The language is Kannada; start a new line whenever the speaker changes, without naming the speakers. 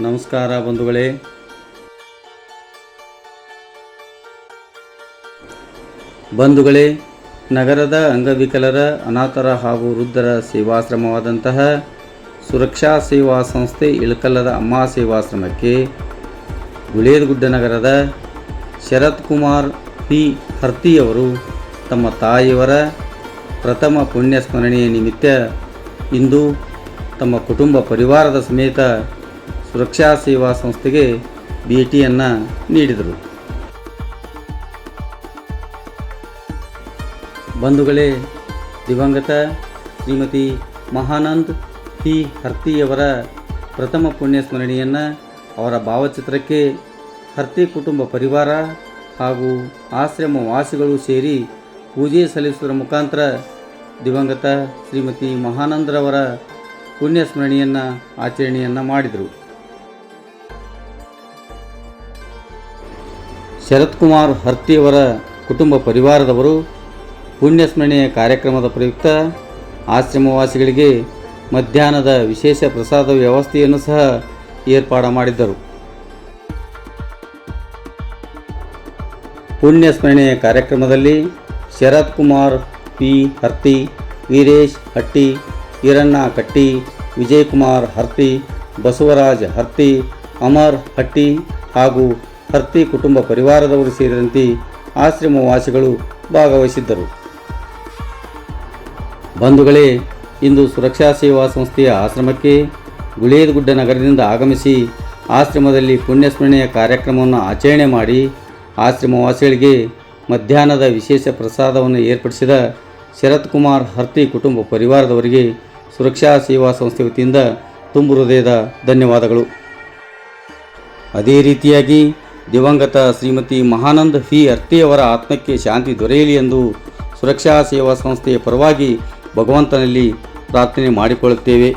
ನಮಸ್ಕಾರ ಬಂಧುಗಳೇ. ಬಂಧುಗಳೇ, ನಗರದ ಅಂಗವಿಕಲರ, ಅನಾಥರ ಹಾಗೂ ವೃದ್ಧರ ಸೇವಾಶ್ರಮವಾದಂತಹ ಸುರಕ್ಷಾ ಸೇವಾ ಸಂಸ್ಥೆ ಇಳಕಲ್ಲದ ಅಮ್ಮ ಸೇವಾಶ್ರಮಕ್ಕೆ ಗುಳೇದಗುಡ್ಡ ನಗರದ ಶರತ್ ಕುಮಾರ್ ಪಿ. ಹರ್ತಿಯವರು ತಮ್ಮ ತಾಯಿಯವರ ಪ್ರಥಮ ಪುಣ್ಯ ಸ್ಮರಣೆಯ ನಿಮಿತ್ತ ಇಂದು ತಮ್ಮ ಕುಟುಂಬ ಪರಿವಾರದ ಸಮೇತ ಸುರಕ್ಷಾ ಸೇವಾ ಸಂಸ್ಥೆಗೆ ಭೇಟಿಯನ್ನು ನೀಡಿದರು. ಬಂಧುಗಳೇ, ದಿವಂಗತ ಶ್ರೀಮತಿ ಮಹಾನಂದ್ ಪಿ ಹರ್ತಿಯವರ ಪ್ರಥಮ ಪುಣ್ಯ ಸ್ಮರಣೆಯನ್ನು ಅವರ ಭಾವಚಿತ್ರಕ್ಕೆ ಹರ್ತಿ ಕುಟುಂಬ ಪರಿವಾರ ಹಾಗೂ ಆಶ್ರಮ ವಾಸಿಗಳು ಸೇರಿ ಪೂಜೆ ಸಲ್ಲಿಸುವುದರ ಮುಖಾಂತರ ದಿವಂಗತ ಶ್ರೀಮತಿ ಮಹಾನಂದರವರ ಪುಣ್ಯ ಸ್ಮರಣೆಯನ್ನು ಆಚರಣೆಯನ್ನು ಮಾಡಿದರು. ಶರತ್ ಕುಮಾರ್ ಹರ್ತಿಯವರ ಕುಟುಂಬ ಪರಿವಾರದವರು ಪುಣ್ಯಸ್ಮರಣೆಯ ಕಾರ್ಯಕ್ರಮದ ಪ್ರಯುಕ್ತ ಆಶ್ರಮವಾಸಿಗಳಿಗೆ ಮಧ್ಯಾಹ್ನದ ವಿಶೇಷ ಪ್ರಸಾದ ವ್ಯವಸ್ಥೆಯನ್ನು ಸಹ ಏರ್ಪಾಡು ಮಾಡಿದ್ದರು. ಪುಣ್ಯಸ್ಮರಣೆಯ ಕಾರ್ಯಕ್ರಮದಲ್ಲಿ ಶರತ್ ಕುಮಾರ್ ಪಿ. ಹರ್ತಿ, ವೀರೇಶ್ ಹಟ್ಟಿ, ಈರಣ್ಣ ಕಟ್ಟಿ, ವಿಜಯಕುಮಾರ್ ಹರ್ತಿ, ಬಸವರಾಜ್ ಹರ್ತಿ, ಅಮರ್ ಹಟ್ಟಿ ಹಾಗೂ ಹರ್ತಿ ಕುಟುಂಬ ಪರಿವಾರದವರು ಸೇರಿದಂತೆ ಆಶ್ರಮವಾಸಿಗಳು ಭಾಗವಹಿಸಿದ್ದರು. ಬಂಧುಗಳೇ, ಇಂದು ಸುರಕ್ಷಾ ಸೇವಾ ಸಂಸ್ಥೆಯ ಆಶ್ರಮಕ್ಕೆ ಗುಳೇದಗುಡ್ಡ ನಗರದಿಂದ ಆಗಮಿಸಿ ಆಶ್ರಮದಲ್ಲಿ ಪುಣ್ಯಸ್ಮರಣೆಯ ಕಾರ್ಯಕ್ರಮವನ್ನು ಆಚರಣೆ ಮಾಡಿ ಆಶ್ರಮವಾಸಿಗಳಿಗೆ ಮಧ್ಯಾಹ್ನದ ವಿಶೇಷ ಪ್ರಸಾದವನ್ನು ಏರ್ಪಡಿಸಿದ ಶರತ್ ಕುಮಾರ್ ಹರ್ತಿ ಕುಟುಂಬ ಪರಿವಾರದವರಿಗೆ ಸುರಕ್ಷಾ ಸೇವಾ ಸಂಸ್ಥೆ ವತಿಯಿಂದ ತುಂಬು ಹೃದಯದ ಧನ್ಯವಾದಗಳು. ಅದೇ ರೀತಿಯಾಗಿ ದಿವಂಗತ ಶ್ರೀಮತಿ ಮಹಾನಂದ ಫಿ ಅರ್ತಿಯವರ ಆತ್ಮಕ್ಕೆ ಶಾಂತಿ ದೊರೆಯಲಿ ಎಂದು ಸುರಕ್ಷಾ ಸೇವಾ ಸಂಸ್ಥೆಯ ಪರವಾಗಿ ಭಗವಂತನಲ್ಲಿ ಪ್ರಾರ್ಥನೆ ಮಾಡಿಕೊಳ್ಳುತ್ತೇವೆ.